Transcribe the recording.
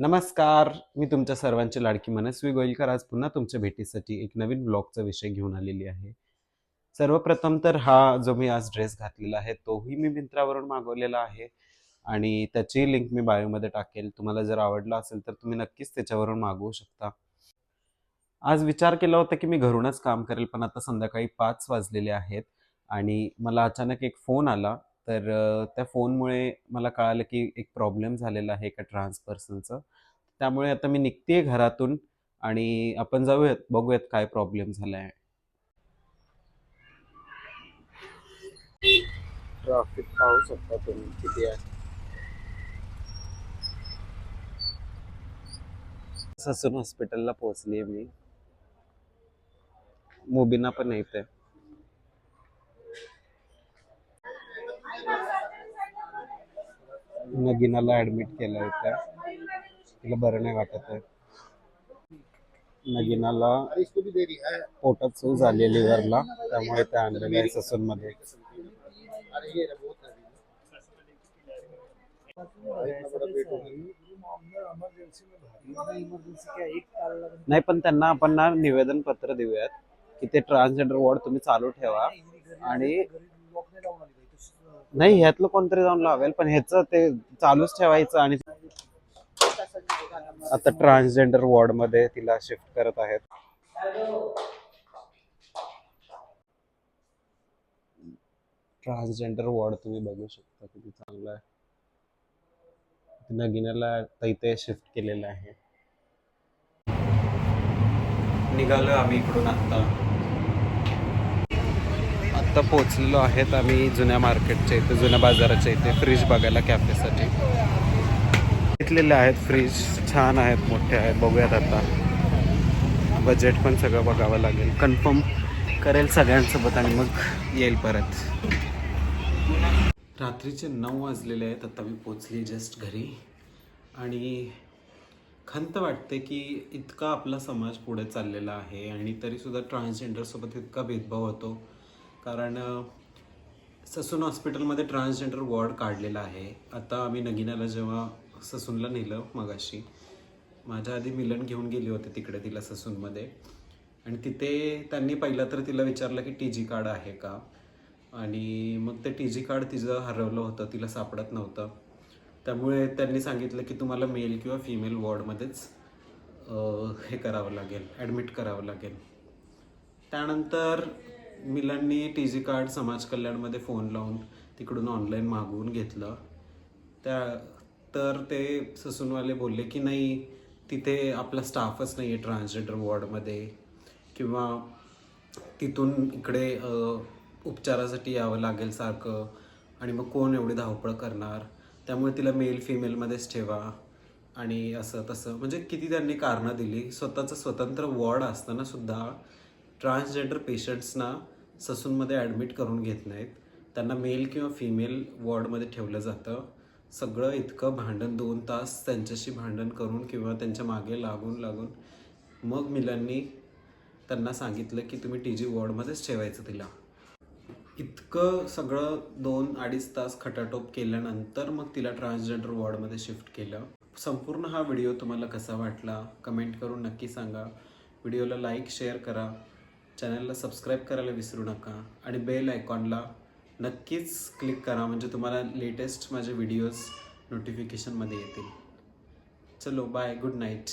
नमस्कार मी तुमच्या सर्वांची लाडकी मनस्वी गोयलकर. आज पुन्हा तुमच्या भेटीसाठी एक नवीन ब्लॉगचा विषय घेऊन आलेली आहे. सर्वप्रथम तर हा जो मी आज ड्रेस घातलेला आहे तोही मी मिंत्रावरून मागवलेला आहे आणि त्याची लिंक मी बायोमध्ये टाकेल. तुम्हाला जर आवडला असेल तर तुम्ही नक्कीच त्याच्यावरून मागवू शकता. आज विचार केला होता की मी घरूनच काम करेल पण आता संध्याकाळी पाच वाजलेले आहेत आणि मला अचानक एक फोन आला तर त्या फोनमुळे मला कळालं की एक प्रॉब्लेम झालेला आहे एका ट्रान्स पर्सनचं. त्यामुळे आता मी निघतेय घरातून आणि आपण जाऊयात बघूयात काय प्रॉब्लेम झाला आहे ट्रॅफिक पाहू शकता तुम्ही किती आहे. ससून हॉस्पिटलला पोहोचली मी. मुबीना पण येते नगीनाला ऍडमिट केलं होतं तिला बरं नाही वाटत आहे. नगीनाला पोटात सूज झाली लिव्हरला. त्यामुळे त्या आणलेलं आहे ससून मध्ये नाही पण त्यांना आपण ना निवेदन पत्र देऊयात की ते ट्रान्सजेंडर वॉर्ड तुम्ही चालू ठेवा. आणि नाही ह्यातलं कोणतरी जाऊन लावेल पण ह्याचं ते चालूच ठेवायचं आणि आता ट्रान्सजेंडर वॉर्डमध्ये तिला शिफ्ट करत आहेत. ट्रान्सजेंडर वॉर्ड तुम्ही बघू शकता किती चांगलं आहे. नगिनाला इथे शिफ्ट केलेलं आहे. निघालो आम्ही इकडून आत्ता. आत्ता पोचलेलो आहेत आम्ही जुन्या मार्केटच्या इथे जुन्या बाजाराच्या इथे फ्रीज बघायला कॅफेसाठी. घेतलेले आहेत फ्रीज छान आहेत मोठे आहेत बघूयात आता. बजेट पण सगळं बघावं लागेल. कन्फर्म करेल सगळ्यांसोबत आणि मग येईल परत. रात्रीचे नऊ वाजलेले आहेत आता मी पोचली जस्ट घरी. आणि खंत वाटते की इतका आपला समाज पुढे चाललेला आहे आणि तरीसुद्धा ट्रान्सजेंडरसोबत इतका भेदभाव होतो. कारण ससून हॉस्पिटलमध्ये ट्रान्सजेंडर वॉर्ड काढलेला आहे. आता आम्ही नगिनाला जेव्हा ससूनला नेलं मगाशी माझ्या आधी मिलन घेऊन गेली होते तिकडे तिला ससूनमध्ये. आणि तिथे त्यांनी पहिलं तर तिला विचारलं की टी जी कार्ड आहे का? आणि मग ते टी जी कार्ड तिचं हरवलं होतं तिला सापडत नव्हतं. त्यामुळे त्यांनी सांगितलं की तुम्हाला मेल किंवा फिमेल वॉर्डमध्येच हे करावं लागेल ॲडमिट करावं लागेल. त्यानंतर मिलांनी टी जी कार्ड समाज कल्याणमध्ये फोन लावून तिकडून ऑनलाईन मागवून घेतलं. त्या तर ते ससूनवाले बोलले की नाही तिथे आपला स्टाफच नाही आहे ट्रान्सजेंडर वॉर्डमध्ये किंवा तिथून इकडे उपचारासाठी यावं लागेल सारखं आणि मग कोण एवढी धावपळ करणार? त्यामुळे तिला मेल फिमेलमध्येच ठेवा आणि असं तसं. म्हणजे किती त्यांनी कारणं दिली. स्वतःचं स्वतंत्र वॉर्ड असताना सुद्धा ट्रान्सजेंडर पेशंट्सना ससूनमध्ये ॲडमिट करून घेत नाहीत. त्यांना मेल किंवा फिमेल वॉर्डमध्ये ठेवलं जातं. सगळं इतकं भांडण दोन तास त्यांच्याशी भांडण करून किंवा त्यांच्या मागे लागून लागून मग मिलांनी त्यांना सांगितलं की तुम्ही टी जी वॉर्डमध्येच ठेवायचं तिला. इतकं सगळं दोन अडीच तास खटाटोप केल्यानंतर मग तिला ट्रान्सजेंडर वॉर्डमध्ये शिफ्ट केलं. संपूर्ण हा व्हिडिओ तुम्हाला कसा वाटला? कमेंट करून नक्की सांगा. व्हिडिओला लाईक शेअर करा. चॅनलला सबस्क्राईब करायला विसरू नका आणि बेल आयकॉनला नक्कीच क्लिक करा म्हणजे तुम्हाला लेटेस्ट माझे व्हिडिओज नोटिफिकेशनमध्ये येतील. चलो बाय गुड नाईट